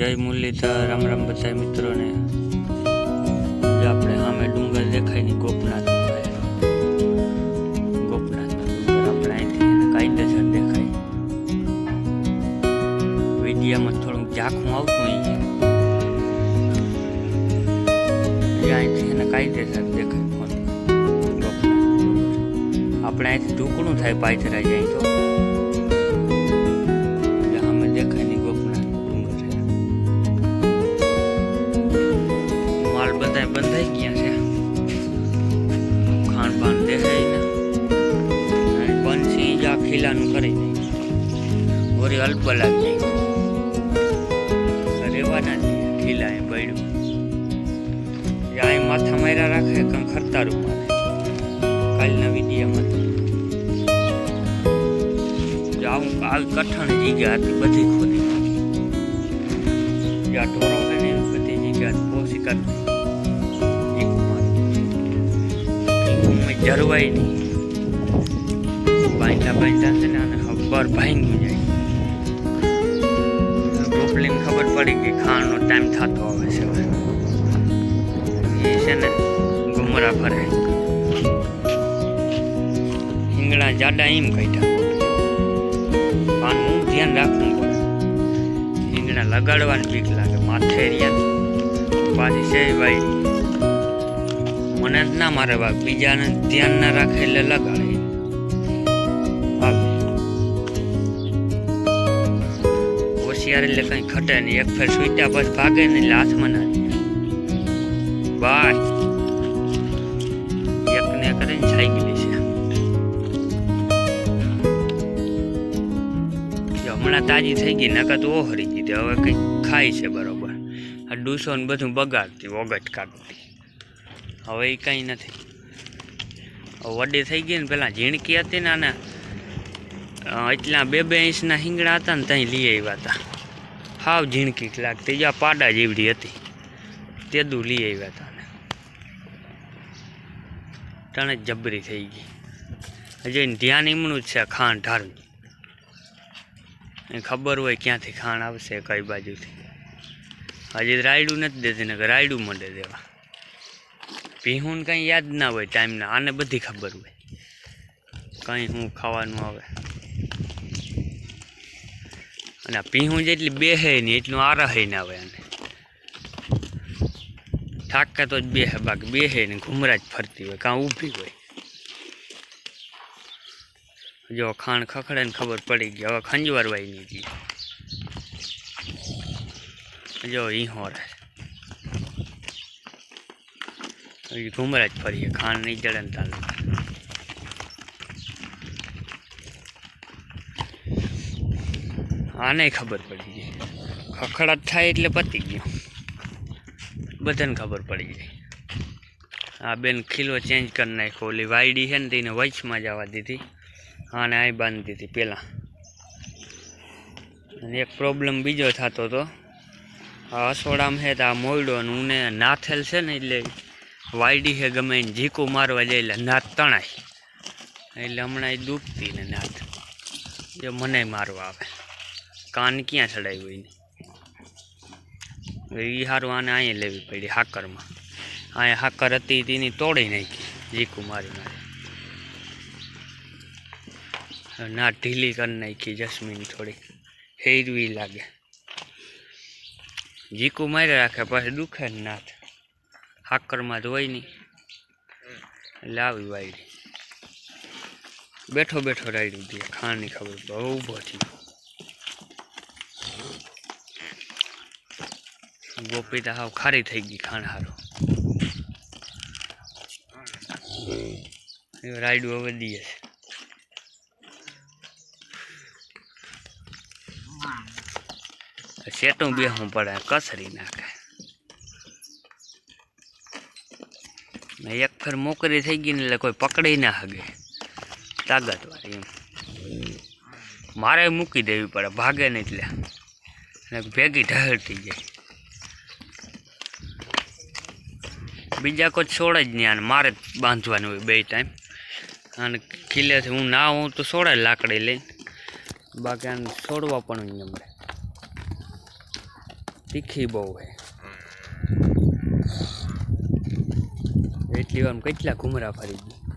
જય મુરલીધર, રામ રામ બધા મિત્રોને. આપણે સામે ડુંગર દેખાયની ગોપનાથ ગોપનાથ આપણે અહીંથી કાયદેસર દેખાય. વિડીયામાં થોડુંક ઝાંખું આવતું એ અહીંથી એને કાયદેસર દેખાય આપણે અહીંથી ઢૂકણું થાય પાયથરા જાય તો. ખીલાનું કરી દે. ઓરી અલ્પ જાય રેવાના જ ખીલા એ બૈડું. એ માથા માર્યા રાખે કંઈ ખરતારું મારે કાલના વિડીયામાં તો જો આવું આવી કઠણ જગ્યા હતી બધી ખોદી જ્યાં ઢોરો હોય ને એવી બધી જગ્યા પોસી કરી જરવાય નહીં. બાંધા છે ને અને ખબર ભાંગી જાય. ગોપલીને ખબર પડી કે ખાણનો ટાઈમ થતો આવે છે. એ છે ને ગુમરા ફરે. હિંગણા જાડા એમ કાઢ્યા. પણ ધ્યાન રાખવું પડે. રીંગણા લગાડવાની બીક લાગે, માથે રહ્યા. પાછી છે ભાઈ. મને જ ના મારે ભાગ બીજાને ધ્યાન ના રાખે એટલે લગાડે. હોશિયાર એટલે કંઈ ખટે નહીં. એક ફેર સુઈટા પછી ભાગે ને એટલે હાથમાં ના બાય. એકને કરીને છાઈ ગયેલી છે. હમણાં તાજી થઈ ગઈ, નકર તો ઓહરી ગઈ હવે કંઈક ખાય છે બરોબર. આ ડૂસો ને બધું બગાડતી, વગટ કાઢતી. હવે એ કંઈ નથી. વડી થઈ ગઈ ને પેલા ઝીણકી હતી ને આને એટલા બે બે ઇંચના હિંગડા હતા ને ત્યાં લઈ આવ્યા હતા. હાવ ઝીણકી લાગતી. જ્યાં પાડા જેવડી હતી. તે તેદું લઈ આવ્યા હતા તણે જ જબરી થઈ ગઈ. હજી ધ્યાન એમનું જ છે ખાણ ઢારું એ ખબર હોય ક્યાંથી ખાણ આવશે કઈ બાજુથી. હજી રાયડું નથી દેતી ને રાયડું મળે દેવા. પીહું કંઈ યાદ ના હોય ટાઈમના આને બધી ખબર હોય. કંઈ શું ખાવાનું આવે. અને આ પીહું જેટલી બેહે નહીં એટલું આરહે ના આવે આને. ઠાકા તો જ બેહે, બાકી બેહે ને ઘુમરા જ ફરતી હોય, કાં ઊભી હોય. જો ખાણ ખખડે ને ખબર પડી ગઈ, હવે ખંજવારવાય નહીં ગઈ જો ઈ હજી ઘુમરા જ ફરીએ, ખાણ નહીં જડે ને તાલ આને ખબર પડી ગઈ. ખખડાટ થાય એટલે પતી ગયો. બધાને ખબર પડી જાય આ બેન ખીલો ચેન્જ કરી નાખ્યો. ઓલી વાયડી છે ને તેને વચમાં જવા દીધી. આને અહીં બાંધી દીધી પહેલાં અને એક પ્રોબ્લેમ બીજો થતો હતો. આ અસોડામાં છે તો આ મોયડો અને ઉને નાથેલ છે ને એટલે વાયડી છે ગમે એને ઝીકું મારવા જાય એટલે નાથ તણાય. એટલે હમણાં એ દુખતી ને નાથ. એ મને મારવા આવે. કાન ક્યાં ચડાવી હોય ને એ સારું આને અહીંયા લેવી પડી હાકરમાં અહીંયા હાકર હતી તેની તોડી નાખી ઝીકું મારી મારી ના ઢીલી કરી નાખી જસ્મીન થોડી હેરવી લાગે જીકું મારી રાખે પછી દુખે ને નાથ હાકરમાં ધોઈ નહીં એટલે આવી વાયડી બેઠો બેઠો રાયડું દે ખાવાની ખબર પડે હવે ઊભો થયો ગોપી તો ખારી થઈ ગઈ ખાણ હારું. રાયડું હવે દઈએ. છે સેટું બેહવું પડે, કસરી નાખે એક ફેર મોકરી થઈ ગઈ ને એટલે કોઈ પકડી ના હગે. તાકાતવાળી એમ. મારે મૂકી દેવી પડે, ભાગે ને એટલે. ભેગી ભેગી થઈ જાય. બીજા કોઈ છોડે જ નહીં મારે બાંધવાનું હોય બે ટાઈમ. અને ખીલેથી હું ના હોઉં તો છોડે લાકડી લઈને. બાકી આને છોડવા પણ નહીં તીખી બહુ હે. એટલી વાર કેટલા ઘુમરા ફરી ગઈ.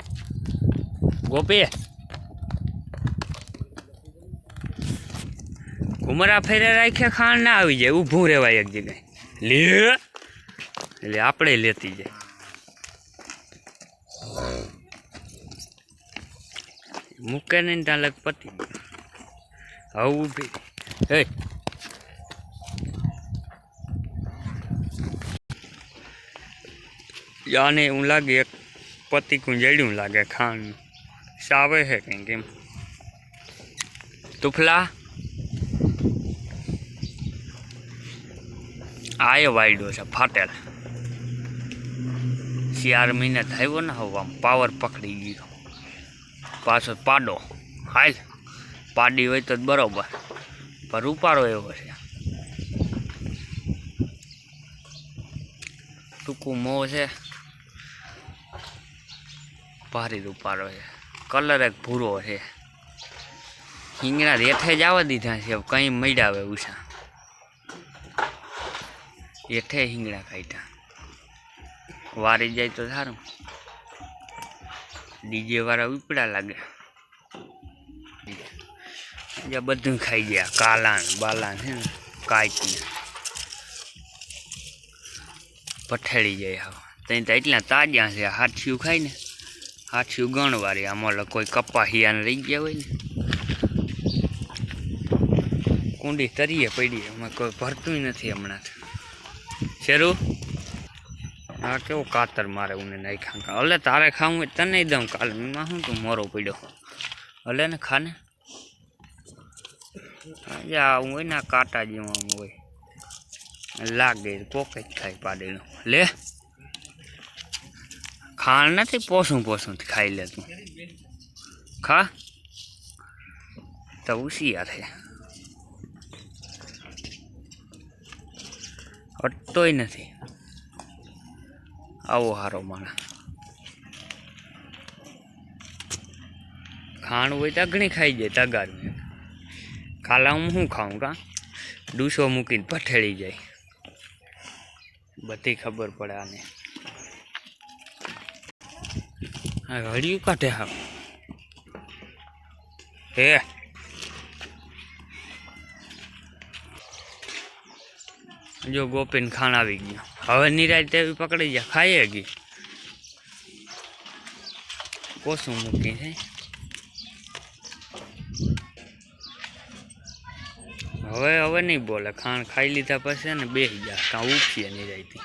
ગોપી. ઘુમરા ફેરે રાખ્યા ખાણ ના આવી જાય. ઊભું રહેવાય એક જગ્યાએ. લે. એટલે આપણે લેતી જાય. મૂકે નહીં ત્યાં લગ પતી આવું હવે ઊભી. હે. યાને એવું લાગે એક પતિકું જડ્યું લાગે ખાણ. સાવે છે કંઈક એમ. તુફલા? આયો વાયડો છે ફાટેલ. ચાર મહિના થયો ને હવે આમ પાવર પકડી ગયો. પાછો પાડો. હાલ. પાડી હોય તો બરોબર. પણ રૂપારો એવો છે. ટૂંકું મોં છે. ભારી રૂપારો છે. કલર એક ભૂરો છે. હિંગણા રેઠે જ આવવા દીધા છે. કંઈ મળ્યા આવે ઉષા. એઠે હિંગણા કાઢ્યા. વારી જાય તો સારું. ડીજે વાળા ઉપડા લાગે. બીજા બધું ખાઈ ગયા. કાલાન બાલાન ને કાચને પઠેડી જાય હવે. ત્યાં તો એટલા તાજા છે, હાથિયું ખાય ને હાથિયું ગણવારી આમાં કોઈ કપાહિયાને રહી ગયા હોય ને. કુંડી તરીએ પડી. એમાં કોઈ ભરતું નથી હમણાં. શેરું? હા, કેવું કાતર મારે ઉને નહીં ખા હલે તારે ખાવું હોય તને દઉં કાલે. એમાં શું તું મોરો પડ્યો? હલે ને ખાને. આજે આવું હોય ને આ કાંટા જેવું આમ હોય. લાગે કોક જ ખાઈ પાડેલું. લે. ખાણ નથી, પોસું પોસું ખાઈ લે તું. ખા. તો ઉશિયાર છે હટતોય નથી. આવો હારો માણસ. ખાણ હોય તો ઘણી ખાઈ જાય તગારું કાલા હું શું ખાઉં કા? ડૂસો મૂકીને પઠેળી જાય. બધી ખબર પડે આને. હળિયું કાઢે હા હે. જો ગોપીન ખાણ આવી ગયું. હવે નિરાજ તેવી પકડી ગયા ખાઈએ ગઈ કોશું મૂકી છે હવે હવે નહીં બોલે, ખાણ ખાઈ લીધા પછી ને બેસી ગયા કાં ઉઠીએ નિરાજથી